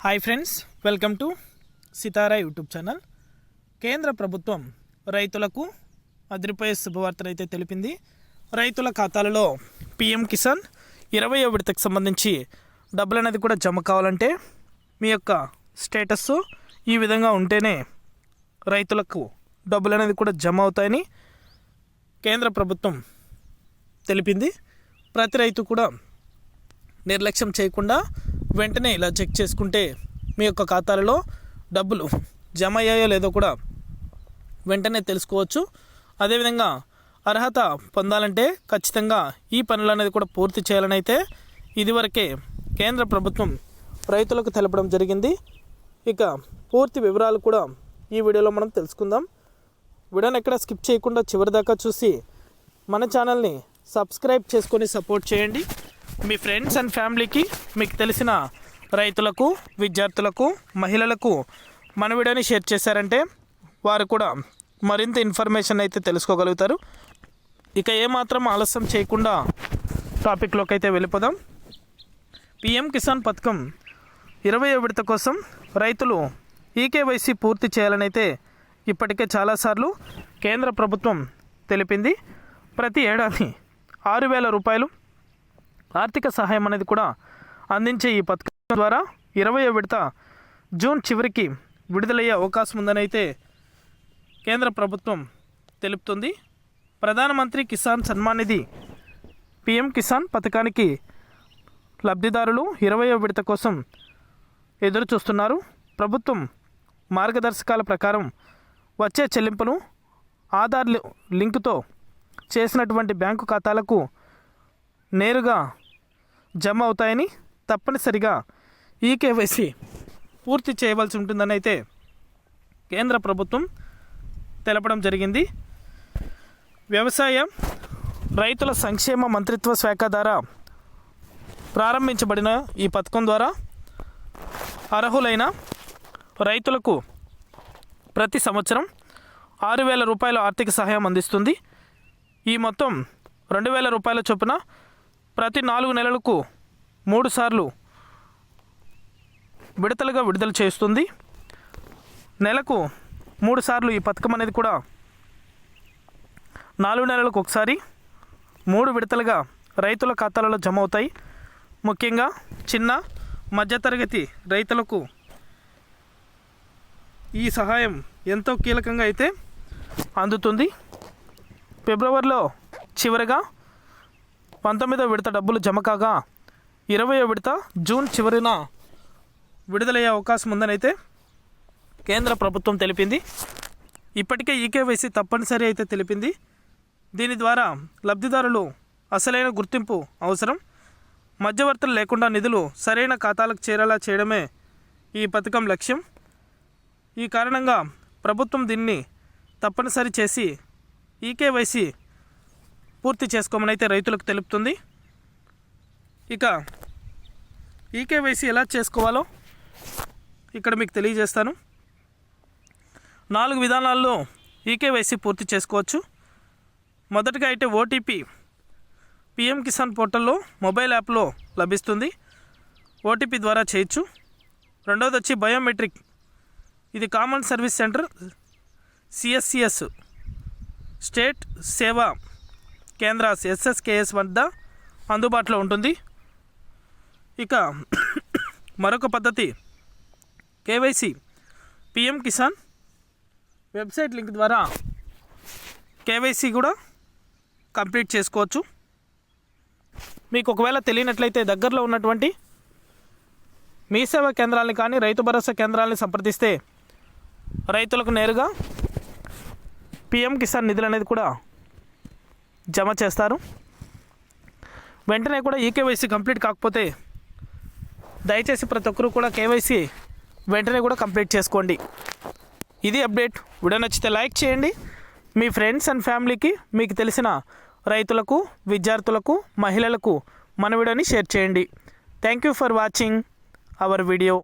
Hi friends welcome to Sitara YouTube channel కేంద్ర ప్రభుత్వం రైతులకు అదిరిపోయే శుభవార్తను అయితే తెలిపింది. రైతుల ఖాతాలలో పిఎం కిసాన్ ఇరవయో విడతకు సంబంధించి డబ్బులు అనేది కూడా జమ కావాలంటే మీ యొక్క స్టేటస్ ఈ విధంగా ఉంటేనే రైతులకు డబ్బులు అనేది కూడా జమ అవుతాయని కేంద్ర ప్రభుత్వం తెలిపింది. ప్రతి రైతు కూడా నిర్లక్ష్యం చేయకుండా వెంటనే ఇలా చెక్ చేసుకుంటే మీ యొక్క ఖాతాలలో డబ్బులు జమ అయ్యాయో లేదో కూడా వెంటనే తెలుసుకోవచ్చు. అదేవిధంగా అర్హత పొందాలంటే ఖచ్చితంగా ఈ పనులు అనేది కూడా పూర్తి చేయాలని అయితే ఇదివరకే కేంద్ర ప్రభుత్వం రైతులకు తెలపడం జరిగింది. ఇక పూర్తి వివరాలు కూడా ఈ వీడియోలో మనం తెలుసుకుందాం. వీడియోని ఎక్కడ స్కిప్ చేయకుండా చివరి దాకా చూసి మన ఛానల్ని సబ్స్క్రైబ్ చేసుకొని సపోర్ట్ చేయండి. మీ ఫ్రెండ్స్ అండ్ ఫ్యామిలీకి మీకు తెలిసిన రైతులకు విద్యార్థులకు మహిళలకు మన వీడియోని షేర్ చేశారంటే వారు కూడా మరింత ఇన్ఫర్మేషన్ అయితే తెలుసుకోగలుగుతారు. ఇక ఏమాత్రం ఆలస్యం చేయకుండా టాపిక్లోకి అయితే వెళ్ళిపోదాం. పిఎం కిసాన్ పథకం ఇరవై విడత కోసం రైతులు ఈకేవైసీ పూర్తి చేయాలని అయితే ఇప్పటికే చాలాసార్లు కేంద్ర ప్రభుత్వం తెలిపింది. ప్రతి ఏడాది ఆరు వేల రూపాయలు ఆర్థిక సహాయం అనేది కూడా అందించే ఈ పథకం ద్వారా ఇరవై విడత జూన్ చివరికి విడుదలయ్యే అవకాశం ఉందని అయితే కేంద్ర ప్రభుత్వం తెలుపుతుంది. ప్రధానమంత్రి కిసాన్ సన్మాన్ నిధి పిఎం కిసాన్ పథకానికి లబ్ధిదారులు ఇరవై విడత కోసం ఎదురు చూస్తున్నారు ప్రభుత్వం మార్గదర్శకాల ప్రకారం వచ్చే చెల్లింపులు ఆధార్ లింకుతో చేసినటువంటి బ్యాంకు ఖాతాలకు నేరుగా జమ అవుతాయని తప్పనిసరిగా ఈ కేవైసీ పూర్తి చేయవలసి ఉంటుందని అయితే కేంద్ర ప్రభుత్వం తెలపడం జరిగింది. వ్యవసాయ రైతుల సంక్షేమ మంత్రిత్వ శాఖ ద్వారా ప్రారంభించబడిన ఈ పథకం ద్వారా అర్హులైన రైతులకు ప్రతి సంవత్సరం ఆరు వేల రూపాయల ఆర్థిక సహాయం అందిస్తుంది. ఈ మొత్తం రెండు వేల రూపాయల చొప్పున ప్రతి నాలుగు నెలలకు మూడు సార్లు విడతలుగా విడుదల చేస్తుంది. నెలకు మూడు సార్లు ఈ పథకం అనేది కూడా నాలుగు నెలలకు ఒకసారి మూడు విడతలుగా రైతుల ఖాతాలలో జమ అవుతాయి. ముఖ్యంగా చిన్న మధ్యతరగతి రైతులకు ఈ సహాయం ఎంతో కీలకంగా అయితే అందుతుంది. ఫిబ్రవరిలో చివరిగా పంతొమ్మిదో విడత డబ్బులు జమ కాగా ఇరవయో విడత జూన్ చివరిన విడుదలయ్యే అవకాశం ఉందని అయితే కేంద్ర ప్రభుత్వం తెలిపింది. ఇప్పటికే ఈకేవైసీ తప్పనిసరి అయితే తెలిపింది. దీని ద్వారా లబ్ధిదారులు అసలైన గుర్తింపు అవసరం. మధ్యవర్తులు లేకుండా నిధులు సరైన ఖాతాలకు చేరేలా చేయడమే ఈ పథకం లక్ష్యం. ఈ కారణంగా ప్రభుత్వం దీన్ని తప్పనిసరి చేసి ఈకేవైసీ పూర్తి చేసుకోమని అయితే రైతులకు తెలుపుతుంది. ఇక ఈకేవైసీ ఎలా చేసుకోవాలో ఇక్కడ మీకు తెలియజేస్తాను. నాలుగు విధానాల్లో ఈకేవైసీ పూర్తి చేసుకోవచ్చు. మొదటగా అయితే ఓటీపీ పిఎం కిసాన్ పోర్టల్లో మొబైల్ యాప్లో లభిస్తుంది. ఓటీపీ ద్వారా చేయొచ్చు. రెండవది వచ్చి బయోమెట్రిక్. ఇది కామన్ సర్వీస్ సెంటర్ సిఎస్సిఎస్ స్టేట్ సేవా కేంద్ర ఎస్ఎస్కేఎస్ వద్ద అందుబాటులో ఉంటుంది. ఇక మరొక పద్ధతి KYC PM Kisan website link ద్వారా కేవైసీ కూడా కంప్లీట్ చేసుకోవచ్చు. మీకు ఒకవేళ తెలియనట్లయితే దగ్గరలో ఉన్నటువంటి మీ సేవా కేంద్రాలని కానీ రైతు భరోసా కేంద్రాలని సంప్రదిస్తే రైతులకు నేరుగా పిఎం కిసాన్ నిధులు అనేది కూడా జమ చేస్తారు. వెంటనే కూడా ఈ కేవైసీ కంప్లీట్ కాకపోతే దయచేసి ప్రతి ఒక్కరూ కూడా కేవైసీ వెంటనే కూడా కంప్లీట్ చేసుకోండి. ఇది అప్డేట్. వీడియో నచ్చితే లైక్ చేయండి. మీ ఫ్రెండ్స్ అండ్ ఫ్యామిలీకి మీకు తెలిసిన రైతులకు విద్యార్థులకు మహిళలకు మన వీడియోని షేర్ చేయండి. Thank you for watching our video.